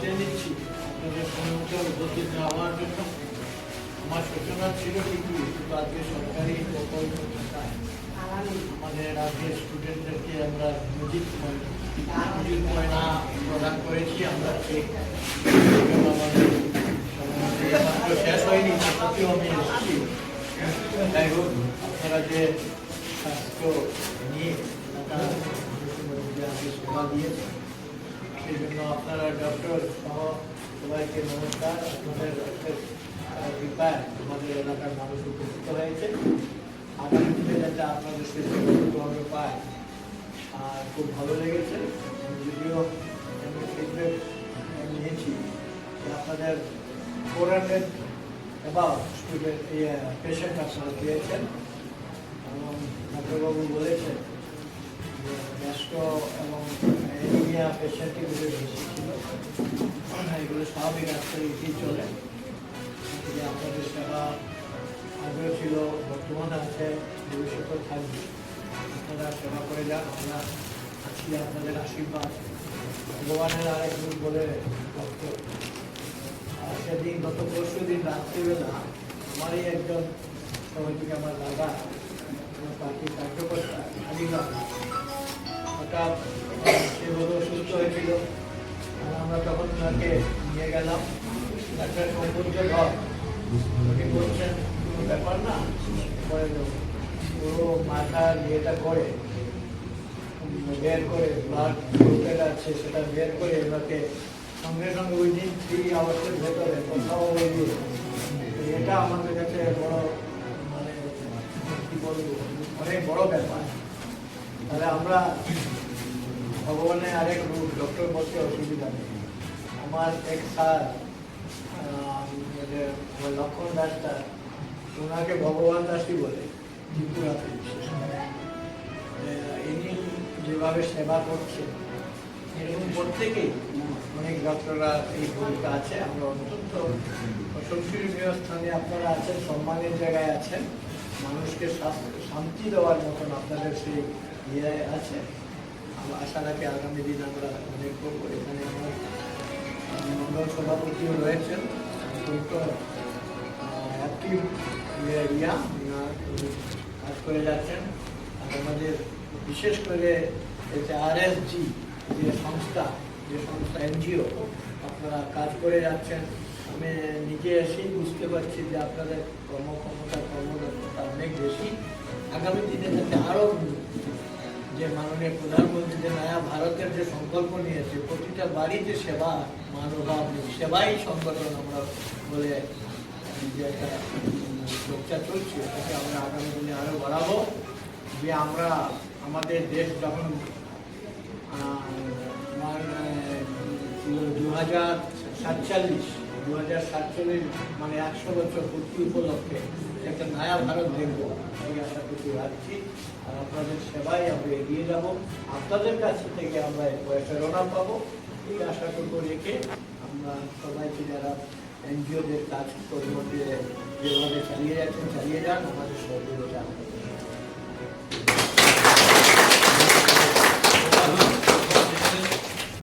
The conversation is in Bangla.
চেয়ে নিচ্ছি। আপনাদের সমুদ্র উপস্থিত হওয়ার জন্য আমার সূচনা ছিল কিন্তু আজকে সরকারি প্রকল্প আমাদের রাজ্যের স্টুডেন্টদেরকে আমরা নিযুক্ত নিযুক্ত না, প্রদান করেছি। আমরা শেষ হয়নি আমি এসেছি। যাই হোক, আপনারা যে স্বাস্থ্য নিয়ে একটা যে সেই জন্য আপনারা ডক্টর সহ সবাইকে নমস্কার আপনাদের কৃপায় আমাদের এলাকার মানুষ উপস্থিত হয়েছে আগামী দিনে যাতে আপনাদের আমরা পাই আর খুব ভালো লেগেছে যদিও আমি ফিডব্যাক নিয়েছি আপনাদের four hundred about student patient আপনারা পেয়েছেন এবং ডাক্তারবাবু বলেছেন পেশেন্ট এগুলো বেশি ছিল। এগুলো স্বাভাবিক আজকাল এটি চলে। আপনাদের সেবা আগ্রহ ছিল, বর্তমান আছে, ভবিষ্যতেও থাকবে। আপনারা সেবা করে যান, আমরা আছি আপনাদের আশীর্বাদ। ভগবানের আরেক রূপ বলে ভক্ত আর সেদিন, গত পরশু দিন রাত্রিবেলা আমারই একজন সহযোগী আমার দাদা, আমার পার্টির কার্যকর্তা আলিগঞ্জ হঠাৎ ওনাকে নিয়ে গেলাম। ডাক্তার সৌন্দর্য ঘর। উনি বলছেন, কোনো ব্যাপার না? করে দেবো পুরো মাথার ইয়েটা করে, বের করে ব্লাড গ্রুপের আছে, সেটা বের করে ওনাকে সঙ্গে সঙ্গে ওই দিন থ্রি আওয়ার্সের ভেতরে কোথাও ওই এটা আমাদের কাছে বড় মানে কি বলব, অনেক বড় ব্যাপার। তাহলে আমরা ভগবানের আরেক রূপ ডক্টর বলতে অসুবিধা নেই। আমার এক স্যার লক্ষণ ডাক্তার ওনাকে ভগবান দাসই বলে, ত্রিপুরাতে। যে ইনি যেভাবে সেবা করছেন, এরকম প্রত্যেকেই অনেক ডক্টররা এই ভূমিকা আছে। আমরা অত্যন্ত প্রশংসনীয় স্থানে আপনারা আছেন, সম্মানের জায়গায় আছেন। মানুষকে শান্তি দেওয়ার মতন আপনাদের সেই ইয়ে আছে। আশা রাখি আগামী দিন আমরা অনেক এখানে আমার মন্ডল সভাপতিও রয়েছেন, অত্যন্ত অ্যাক্টিভ ইয়া কাজ করে যাচ্ছেন। আর আমাদের বিশেষ করে যে আরএসজি যে সংস্থা যে সংস্থা এনজিও, আপনারা কাজ করে যাচ্ছেন। আমি নিজে এসেই বুঝতে পারছি যে আপনাদের কর্মক্ষমতা কর্মদক্ষতা অনেক বেশি। আগামী দিনে যাতে আরও মাননীয় প্রধানমন্ত্রী যে নয়া ভারতের যে সংকল্প নিয়েছে, প্রতিটা বাড়িতে সেবা, মানবাব সেবাই সংগঠন আমরা বলে যে একটা চর্চা চলছে এটাকে আমরা আগামী দিনে আরও বাড়াবো। যে আমরা, আমাদের দেশ যখন দু হাজার সাতচল্লিশ দু হাজার সাতচল্লিশ মানে একশো বছর পূর্তি উপলক্ষে একটা নয়া ভারত দেখব। রাখছি। আর আপনাদের সেবায় আমরা এগিয়ে যাব। আপনাদের কাছ থেকে আমরা প্রেরণা পাবো। এই আশা করব রেখে আমরা সবাইকে যারা এনজিওদের কাজ কর্ম দিয়ে যেভাবে চালিয়ে যাচ্ছেন, চালিয়ে যান, আমাদের সহযোগিতা